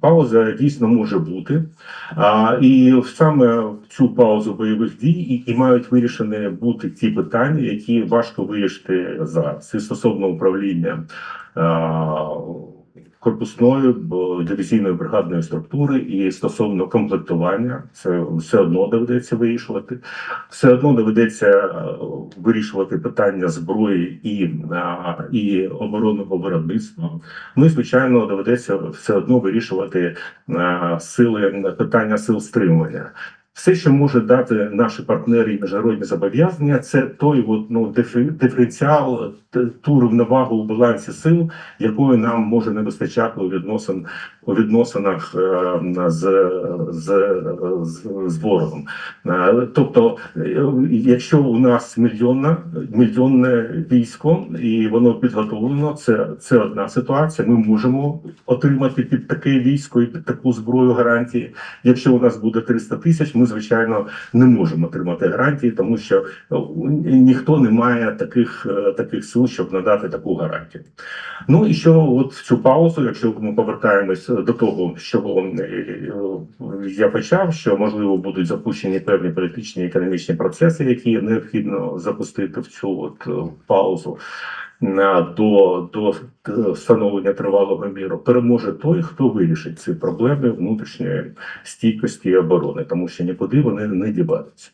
Пауза дійсно може бути, а, і саме в цю паузу бойових дій і, і мають вирішені бути ті питання, які важко вирішити зараз. І стосовно управління корпусної дивізійної бригадної структури і стосовно комплектування, це все одно доведеться вирішувати. Все одно доведеться е, вирішувати питання зброї і, і оборонного виробництва. Ну і звичайно доведеться все одно вирішувати е, сили питання сил стримування. Все, що може дати наші партнери і міжнародні зобов'язання, це той от, ну, диференціал, ту рівновагу у балансі сил, якої нам може не вистачати у відносин у відносинах е, з, з, з, з ворогом. Е, Тобто, е, якщо у нас мільйонна мільйонне військо і воно підготовлено, це, це одна ситуація. Ми можемо отримати під таке військо і під таку зброю гарантії. Якщо у нас буде 300 тисяч, ми звичайно не можемо отримати гарантії, тому що е, ніхто не має таких, е, таких сил, щоб надати таку гарантію. Ну і що от в цю паузу, якщо ми повертаємось до того, що е, я почав, що можливо будуть запущені певні політичні і економічні процеси, які необхідно запустити в цю от паузу. До, до е, встановлення тривалого міру переможе той, хто вирішить ці проблеми внутрішньої стійкості і оборони, тому що нікуди вони не діваються.